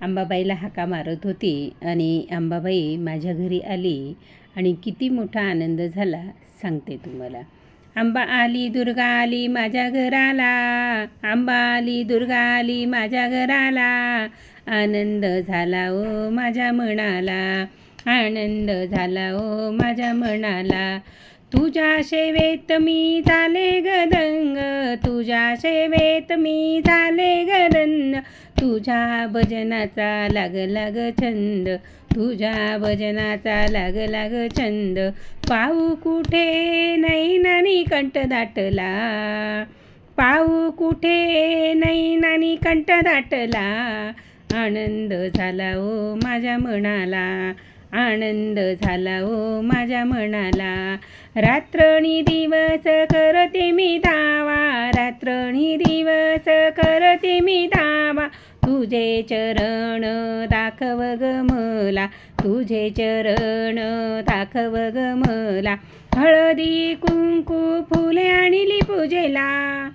अंबाबाईला हाका मारत होती आणि अंबाबाई माझ्या घरी आली आणि किती मोठा आनंद झाला सांगते तुम्हाला. आंबा आली दुर्गा आली माझ्या घराला. आंबा आली दुर्गा आली माझ्या घराला. आनंद झाला ओ माझ्या मनाला. आनंद झाला ओ माझ्या मनाला. तुझ्या सेवेत मी झाले गदंग. तुझ्या सेवेत मी झाले गदंग. तुझ्या भजनाचा लाग लाग छंद तुझ्या भजनाचा लाग लाग छंद. पाहू कुठे नाही नानी कंठ दाटला? पाहू कुठे नाही नानी कंठ दाटला? आनंद झाला ओ माझ्या मनाला आनंद झाला ओ माझ्या मनाला. रात्रणी दिवस करते मी धावा रात्रणी दिवस तुझे चरण दाखव ग मला. तुझे चरण दाखव ग मला. हळदी कुंकू फुले आणली पूजेला.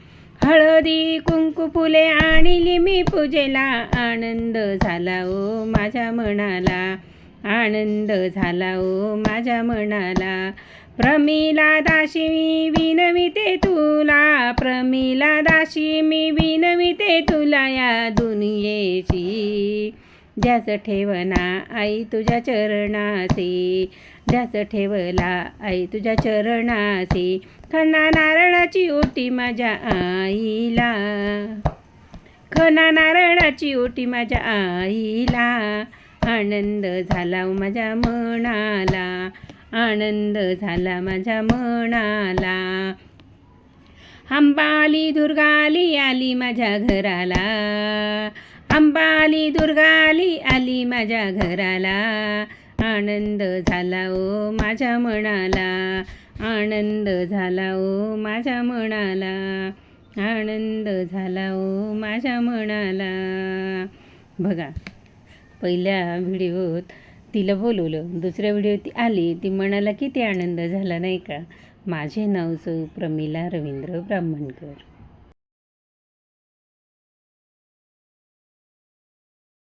हळदी कुंकू फुले आणली मी पूजेला. आनंद झाला ओ माझ्या मनाला. आनंद झाला ओ माझ्या मनाला. प्रमिला दाशी मी विनविते तुला. प्रमिला दाशी मी विनविते तुला या दुनियेची. ध्यास ठेवना आई तुझ्या चरणासी. ध्यास ठेवला आई तुझ्या चरणासी. खना नारळाची ओटी माझ्या आईला. खना नारळाची ओटी माझ्या आईला. आनंद झाला माझ्या मनाला. आनंद झाला माझ्या मनाला. अंबाली दुर्गाली आली माझ्या घराला. अंबाली दुर्गाली आली माझ्या घराला. आनंद झाला ओ माझ्या मनाला. आनंद झाला ओ माझ्या मनाला. आनंद झाला ओ माझ्या मनाला. बघा पहिल्या व्हिडिओत तिला बोलवलं. दुसऱ्या व्हिडिओत ती आली. ती म्हणाला किती आनंद झाला नाही का? माझे नाव सौ प्रमिला रवींद्र ब्राह्मणकर.